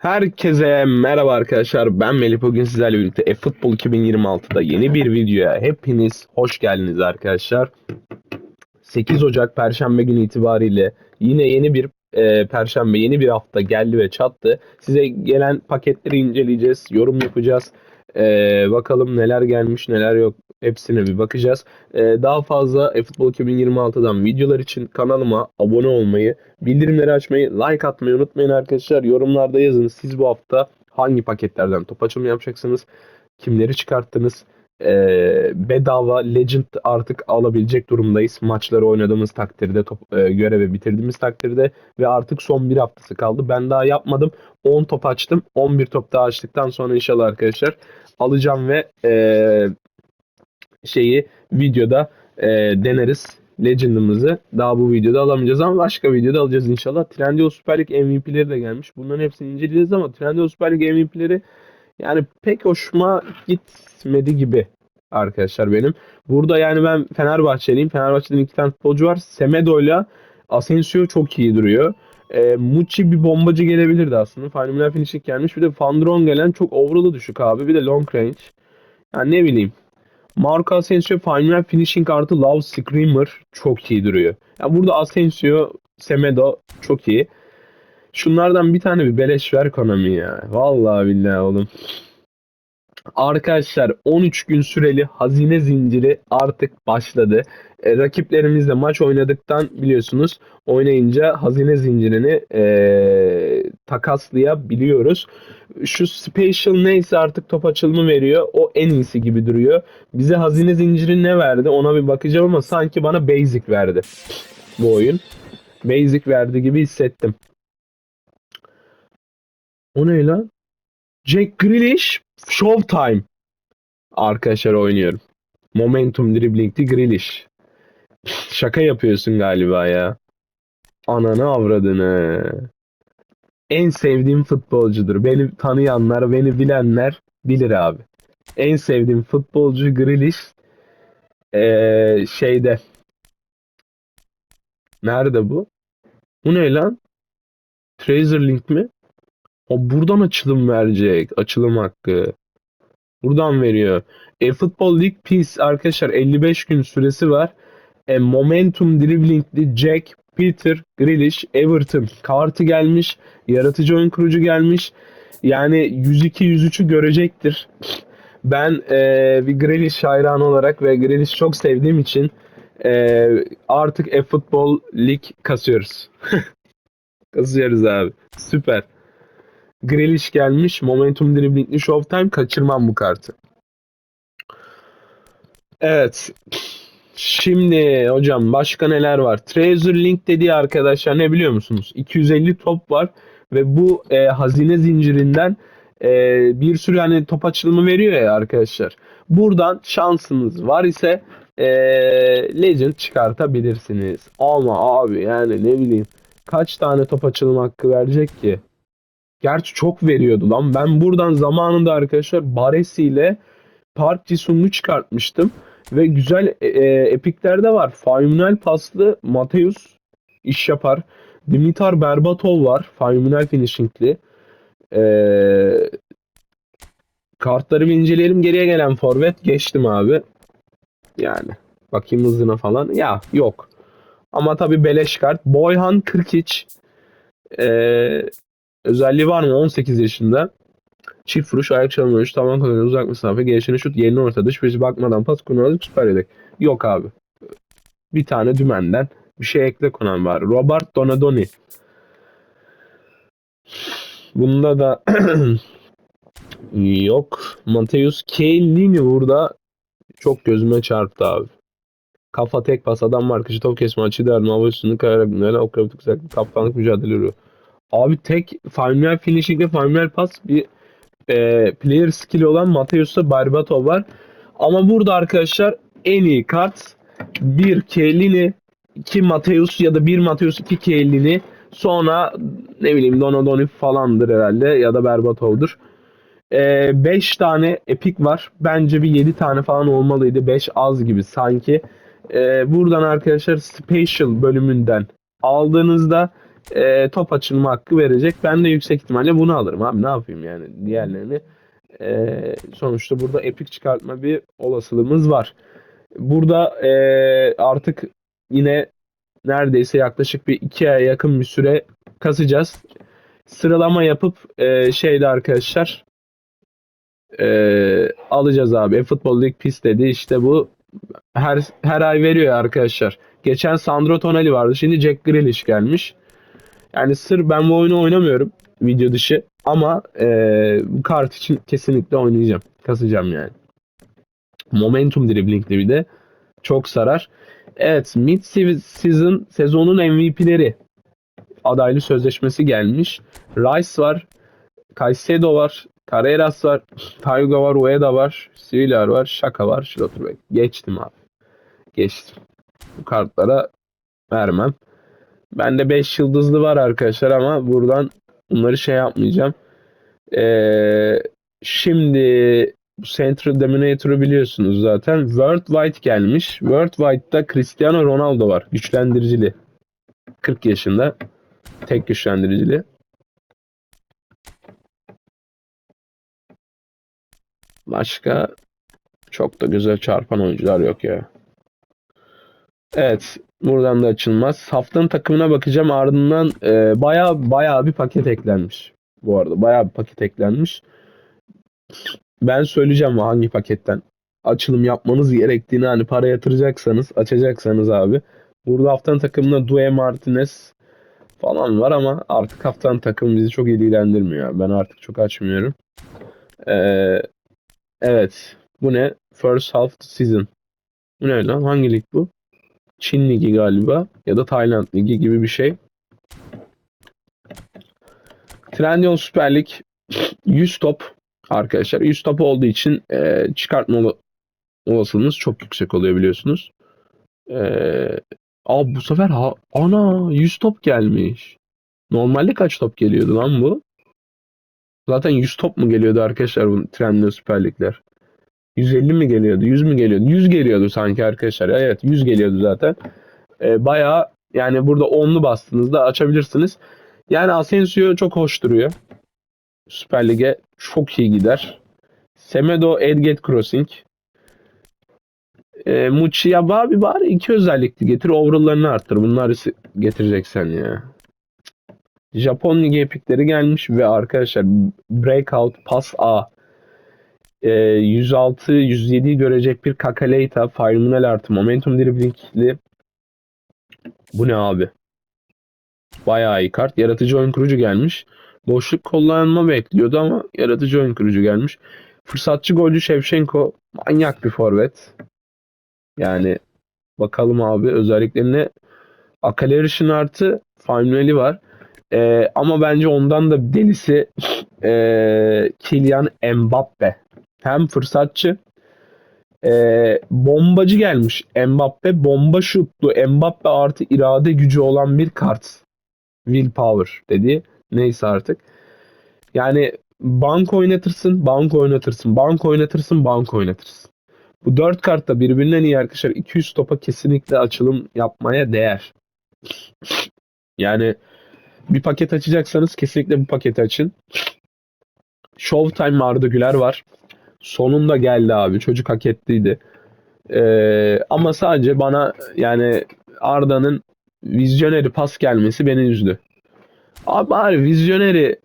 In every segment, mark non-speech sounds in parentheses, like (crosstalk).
Herkese merhaba arkadaşlar. Ben Melih. Bugün sizlerle birlikte eFootball 2026'da yeni bir videoya hepiniz hoş geldiniz arkadaşlar. 8 Ocak Perşembe günü itibariyle yine yeni bir e, Perşembe, yeni bir hafta geldi ve çattı. Size gelen paketleri inceleyeceğiz, yorum yapacağız. E, bakalım neler gelmiş, neler yok. Hepsine bir bakacağız. E, daha fazla eFootball 2026'dan videolar için kanalıma abone olmayı, bildirimleri açmayı, like atmayı unutmayın arkadaşlar. Yorumlarda yazın. Siz bu hafta hangi paketlerden top açılımı yapacaksınız? Kimleri çıkarttınız? Ee, bedava Legend artık alabilecek durumdayız. Maçları oynadığımız takdirde, top, e, görevi bitirdiğimiz takdirde ve artık son bir haftası kaldı. Ben daha yapmadım. 10 top açtım. 11 top daha açtıktan sonra inşallah arkadaşlar alacağım ve e, şeyi videoda e, deneriz. Legend'ımızı daha bu videoda alamayacağız ama başka videoda alacağız inşallah. Trendyol Süper Lig MVP'leri de gelmiş. Bunların hepsini inceleyeceğiz ama Trendyol Süper Lig MVP'leri yani pek hoşuma gitmedi gibi arkadaşlar benim. Burada yani ben Fenerbahçeliyim. Fenerbahçe'den iki tane futbolcu var. Semedo'yla Asensio çok iyi duruyor. E, Mucci bir bombacı gelebilirdi aslında. Final finishing gelmiş. Bir de Fandron gelen çok overall'ı düşük abi. Bir de long range. Yani ne bileyim. Marco Asensio Final Finishing artı Love Screamer çok iyi duruyor. Ya burada Asensio, Semedo çok iyi. Şunlardan bir tane bir beleş ver Konami ya. Vallahi billahi oğlum. Arkadaşlar 13 gün süreli hazine zinciri artık başladı. E, rakiplerimizle maç oynadıktan biliyorsunuz oynayınca hazine zincirini e, takaslayabiliyoruz. Şu special neyse artık top açılımı veriyor. O en iyisi gibi duruyor. Bize hazine zinciri ne verdi ona bir bakacağım ama sanki bana basic verdi bu oyun. Basic verdi gibi hissettim. O ne lan? Jack Grealish Showtime. Arkadaşlar oynuyorum. Momentum dribbling'ti Grealish. Şaka yapıyorsun galiba ya. Ananı avradını. En sevdiğim futbolcudur. Beni tanıyanlar, beni bilenler bilir abi. En sevdiğim futbolcu Grealish. Ee, şeyde. Nerede bu? Bu ne lan? Tracer Link mi? O buradan açılım verecek. Açılım hakkı. Buradan veriyor. E Futbol League Peace arkadaşlar 55 gün süresi var. E, Momentum Dribbling'li Jack, Peter, Grealish, Everton kartı gelmiş. Yaratıcı oyun kurucu gelmiş. Yani 102-103'ü görecektir. Ben e, bir Grealish hayranı olarak ve Grealish çok sevdiğim için e, artık e-futbol lig kasıyoruz. (laughs) kasıyoruz abi. Süper. Grealish gelmiş. Momentum Dribbling'li Showtime. Kaçırmam bu kartı. Evet. Şimdi hocam başka neler var? Treasure Link dediği arkadaşlar ne biliyor musunuz? 250 top var ve bu e, hazine zincirinden e, bir sürü hani top açılımı veriyor ya arkadaşlar. Buradan şansınız var ise e, Legend çıkartabilirsiniz. Ama abi yani ne bileyim kaç tane top açılım hakkı verecek ki? Gerçi çok veriyordu lan. Ben buradan zamanında arkadaşlar Baresi ile Park Ji-sung'u çıkartmıştım. Ve güzel e, e, epikler de var. Faymunel paslı Mateus iş yapar. Dimitar Berbatov var. Faymunel finishingli. Ee, kartları bir inceleyelim. Geriye gelen forvet geçtim abi. Yani bakayım hızına falan. Ya yok. Ama tabii beleş kart. Boyhan Kırkiç. Ee, özelliği var mı? 18 yaşında. Çift vuruş, ayak çalma vuruş, tavan kontrolü, uzak mesafe, gelişine şut, yerine orta, dış pesi bakmadan pas, kurnazlık, süper yedek. Yok abi. Bir tane dümenden bir şey ekle konan var. Robert Donadoni. Bunda da (clears throat) yok. Mateus Chiellini burada çok gözüme çarptı abi. Kafa tek pas, adam markacı, top kesme, açı derdi, hava üstünlüğü kayarak, okrabitik güzellik, kaptanlık mücadele ürü. Abi tek final finishing ve final pas bir e, player skill olan Mateus'ta Barbatov var. Ama burada arkadaşlar en iyi kart bir Kellini, iki Mateus ya da bir Mateus, iki Kellini. Sonra ne bileyim Donadoni falandır herhalde ya da Berbatov'dur. 5 tane epik var. Bence bir 7 tane falan olmalıydı. 5 az gibi sanki. e, buradan arkadaşlar Special bölümünden aldığınızda e, top açılma hakkı verecek. Ben de yüksek ihtimalle bunu alırım abi. Ne yapayım yani diğerlerini. E, sonuçta burada epic çıkartma bir olasılığımız var. Burada e, artık yine neredeyse yaklaşık bir iki aya yakın bir süre kasacağız. Sıralama yapıp e, şeyde arkadaşlar e, alacağız abi. E-Futbol Lig pis dedi. İşte bu her her ay veriyor arkadaşlar. Geçen Sandro Tonali vardı. Şimdi Jack Grealish gelmiş. Yani sır ben bu oyunu oynamıyorum video dışı ama e, kart için kesinlikle oynayacağım. Kasacağım yani. Momentum driblingli bir de çok sarar. Evet mid season sezonun MVP'leri adaylı sözleşmesi gelmiş. Rice var. Caicedo var. Carreras var. Taygo var. Ueda var. Siviller var. Şaka var. Schlotterbeck. Geçtim abi. Geçtim. Bu kartlara vermem. Bende 5 yıldızlı var arkadaşlar ama buradan bunları şey yapmayacağım. Ee, şimdi Central Dominator'ı biliyorsunuz zaten. World Wide gelmiş. World Wide'da Cristiano Ronaldo var. Güçlendiricili. 40 yaşında. Tek güçlendiricili. Başka çok da güzel çarpan oyuncular yok ya. Evet. Buradan da açılmaz. Haftanın takımına bakacağım. Ardından e, baya baya bir paket eklenmiş. Bu arada baya bir paket eklenmiş. Ben söyleyeceğim hangi paketten açılım yapmanız gerektiğini hani para yatıracaksanız açacaksanız abi. Burada haftanın takımında Due Martinez falan var ama artık haftanın takımı bizi çok ilgilendirmiyor. Ben artık çok açmıyorum. Ee, evet. Bu ne? First half season. Bu ne lan? Hangi lig bu? Çin Ligi galiba ya da Tayland Ligi gibi bir şey. Trendyol Süper Lig 100 top arkadaşlar. 100 top olduğu için e, çıkartma olasılığınız çok yüksek oluyor biliyorsunuz. E, Aa bu sefer ha, ana 100 top gelmiş. Normalde kaç top geliyordu lan bu? Zaten 100 top mu geliyordu arkadaşlar bu Trendyol Süper Ligler? 150 mi geliyordu? 100 mü geliyordu? 100 geliyordu sanki arkadaşlar. Evet 100 geliyordu zaten. Ee, bayağı yani burada 10'lu bastığınızda açabilirsiniz. Yani Asensio çok hoş duruyor. Süper Lig'e çok iyi gider. Semedo Edget Crossing. E, Muçiya abi bari iki özellikli getir. Overall'larını arttır. Bunları getireceksen ya. Japon Ligi epikleri gelmiş ve arkadaşlar Breakout Pass A e, 106-107'yi görecek bir Kakaleita Firemunel artı Momentum Dribling'li bu ne abi? Bayağı iyi kart. Yaratıcı oyun kurucu gelmiş. Boşluk kullanma bekliyordu ama yaratıcı oyun kurucu gelmiş. Fırsatçı golcü Shevchenko manyak bir forvet. Yani bakalım abi özelliklerine Akaleriş'in artı Fanueli var. Ee, ama bence ondan da delisi (laughs) e, Kylian Mbappe. Hem fırsatçı e, bombacı gelmiş. Mbappe bomba şutlu. Mbappe artı irade gücü olan bir kart. Willpower dedi. Neyse artık. Yani bank oynatırsın, bank oynatırsın, bank oynatırsın, bank oynatırsın. Bu dört kart da birbirinden iyi arkadaşlar. 200 topa kesinlikle açılım yapmaya değer. Yani bir paket açacaksanız kesinlikle bu paketi açın. Showtime Arda Güler var. Sonunda geldi abi. Çocuk hak ettiydi. Ee, ama sadece bana yani Arda'nın vizyoneri pas gelmesi beni üzdü. Abi bari vizyoneri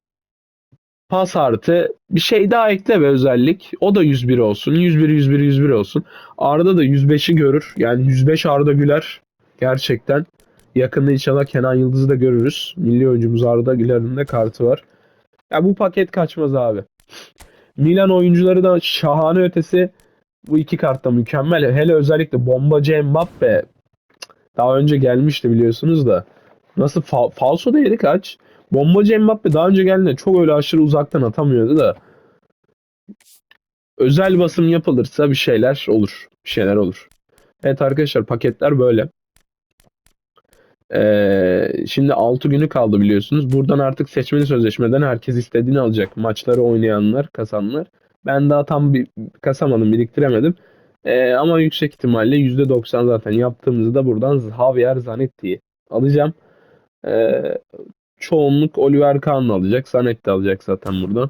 pas artı bir şey daha ekle ve özellik. O da 101 olsun. 101 101 101 olsun. Arda da 105'i görür. Yani 105 Arda Güler gerçekten. Yakında inşallah Kenan Yıldız'ı da görürüz. Milli oyuncumuz Arda Güler'in de kartı var. Ya bu paket kaçmaz abi. Milan oyuncuları da şahane ötesi. Bu iki kartta mükemmel. Hele özellikle bombacı Mbappe. Daha önce gelmişti biliyorsunuz da. Nasıl fa falso değeri kaç? Bombacı Mbappe daha önce geldiğinde çok öyle aşırı uzaktan atamıyordu da. Özel basım yapılırsa bir şeyler olur. Bir şeyler olur. Evet arkadaşlar paketler böyle. Ee, şimdi 6 günü kaldı biliyorsunuz. Buradan artık seçmeli sözleşmeden herkes istediğini alacak. Maçları oynayanlar, kasanlar. Ben daha tam bir kasamadım, biriktiremedim. Ee, ama yüksek ihtimalle %90 zaten yaptığımızda buradan Javier Zanetti'yi alacağım. Ee, çoğunluk Oliver Kahn alacak. Zanetti alacak zaten buradan.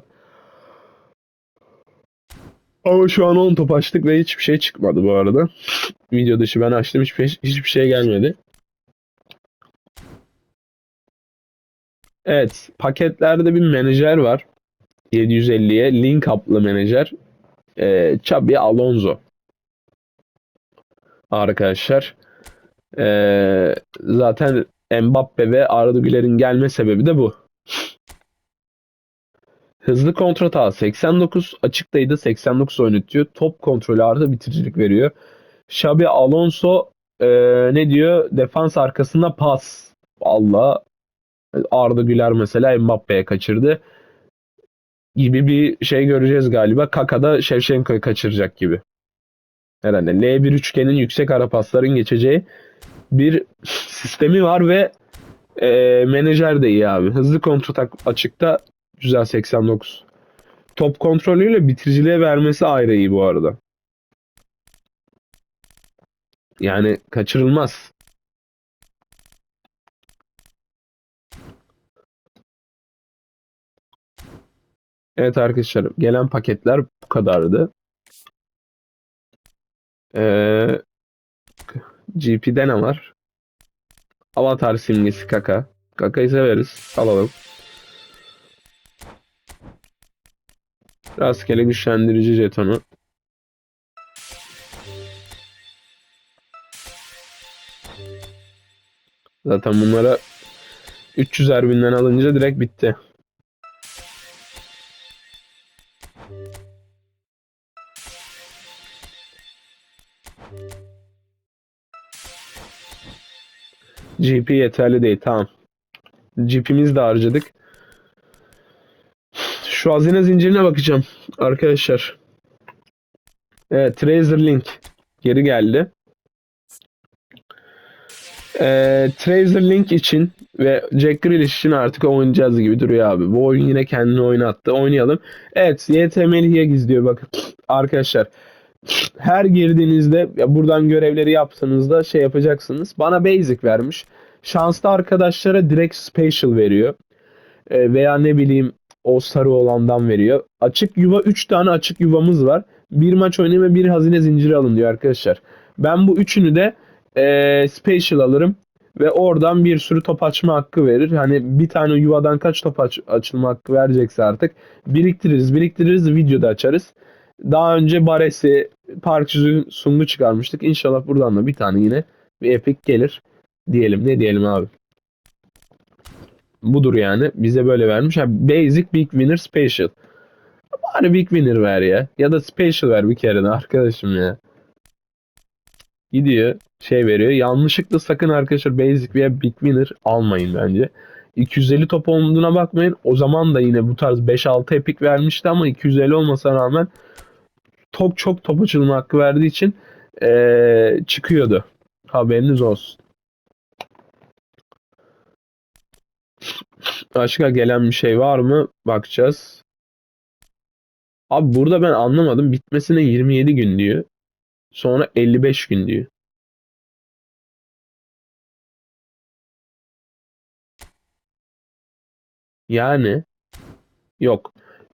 Ama şu an 10 top açtık ve hiçbir şey çıkmadı bu arada. (laughs) Video dışı ben açtım hiçbir, hiçbir şey gelmedi. Evet paketlerde bir menajer var. 750'ye link up'lı menajer. Ee, Xabi Alonso. Arkadaşlar. Ee, zaten Mbappe ve Arda Güler'in gelme sebebi de bu. Hızlı kontrata 89, açıktaydı 89 oynatıyor. Top kontrolü artı bitiricilik veriyor. Xabi Alonso e, ne diyor? Defans arkasında pas. Allah Arda Güler mesela Mbappe'ye kaçırdı. Gibi bir şey göreceğiz galiba. Kaka da Shevchenko'yu kaçıracak gibi. Herhalde L1 üçgenin yüksek ara pasların geçeceği bir sistemi var ve e, menajer de iyi abi. Hızlı kontratak açıkta güzel 89. Top kontrolüyle bitiriciliğe vermesi ayrı iyi bu arada. Yani kaçırılmaz. Evet arkadaşlar gelen paketler bu kadardı. Ee, GP'de ne var? Avatar simgesi Kaka. Kaka'yı severiz. Alalım. Rastgele güçlendirici jetonu. Zaten bunlara 300 erbinden alınca direkt bitti. GP yeterli değil. Tamam. GP'mizi de harcadık. Şu hazine zincirine bakacağım arkadaşlar. Evet, Tracer Link geri geldi. Ee, Tracer Link için ve Jack Grealish için artık oynayacağız gibi duruyor abi. Bu oyun yine kendini oynattı. Oynayalım. Evet, YTM'liye gizliyor bakın. Arkadaşlar her girdiğinizde ya buradan görevleri yaptığınızda şey yapacaksınız. Bana basic vermiş. Şanslı arkadaşlara direkt special veriyor. Ee, veya ne bileyim o sarı olandan veriyor. Açık yuva 3 tane açık yuvamız var. Bir maç oynayın ve bir hazine zinciri alın diyor arkadaşlar. Ben bu üçünü de e, special alırım ve oradan bir sürü top açma hakkı verir. Hani bir tane yuvadan kaç top aç- açılma hakkı verecekse artık biriktiririz, biriktiririz, videoda açarız. Daha önce Bares'i Park Sungu çıkarmıştık. İnşallah buradan da bir tane yine bir epic gelir diyelim. Ne diyelim abi? Budur yani. Bize böyle vermiş. Ha, basic Big Winner Special. Bari Big Winner ver ya. Ya da Special ver bir kere de arkadaşım ya. Gidiyor şey veriyor. Yanlışlıkla sakın arkadaşlar Basic veya Big Winner almayın bence. 250 top olduğuna bakmayın. O zaman da yine bu tarz 5-6 epic vermişti ama 250 olmasına rağmen top çok top açılma hakkı verdiği için ee, çıkıyordu. Haberiniz olsun. Başka gelen bir şey var mı? Bakacağız. Abi burada ben anlamadım. Bitmesine 27 gün diyor. Sonra 55 gün diyor. Yani yok.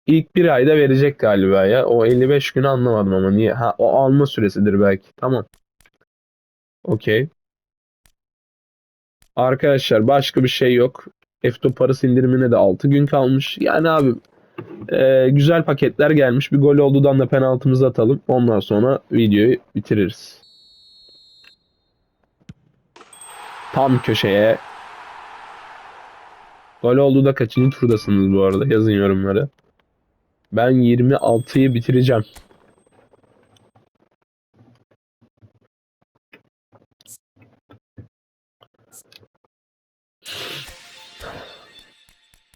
İlk bir ayda verecek galiba ya. O 55 günü anlamadım ama niye? Ha o alma süresidir belki. Tamam. Okey. Arkadaşlar başka bir şey yok. Efto parası indirimine de 6 gün kalmış. Yani abi e, güzel paketler gelmiş. Bir gol olduğundan da penaltımızı atalım. Ondan sonra videoyu bitiririz. Tam köşeye. Gol oldu da kaçıncı turdasınız bu arada? Yazın yorumlara. Ben 26'yı bitireceğim.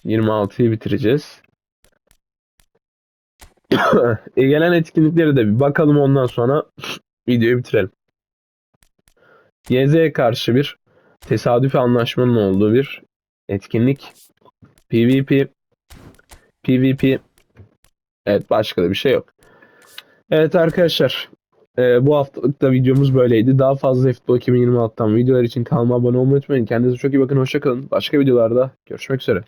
Yirmi altıyı bitireceğiz. (coughs) e, gelen etkinlikleri de bir bakalım ondan sonra (coughs) videoyu bitirelim. YZ'ye karşı bir tesadüfi anlaşmanın olduğu bir etkinlik. PvP PvP Evet başka da bir şey yok. Evet arkadaşlar e, bu haftalık da videomuz böyleydi. Daha fazla Futbol 2026'tan videolar için kanalıma abone olmayı unutmayın. Kendinize çok iyi bakın. Hoşçakalın. Başka videolarda görüşmek üzere.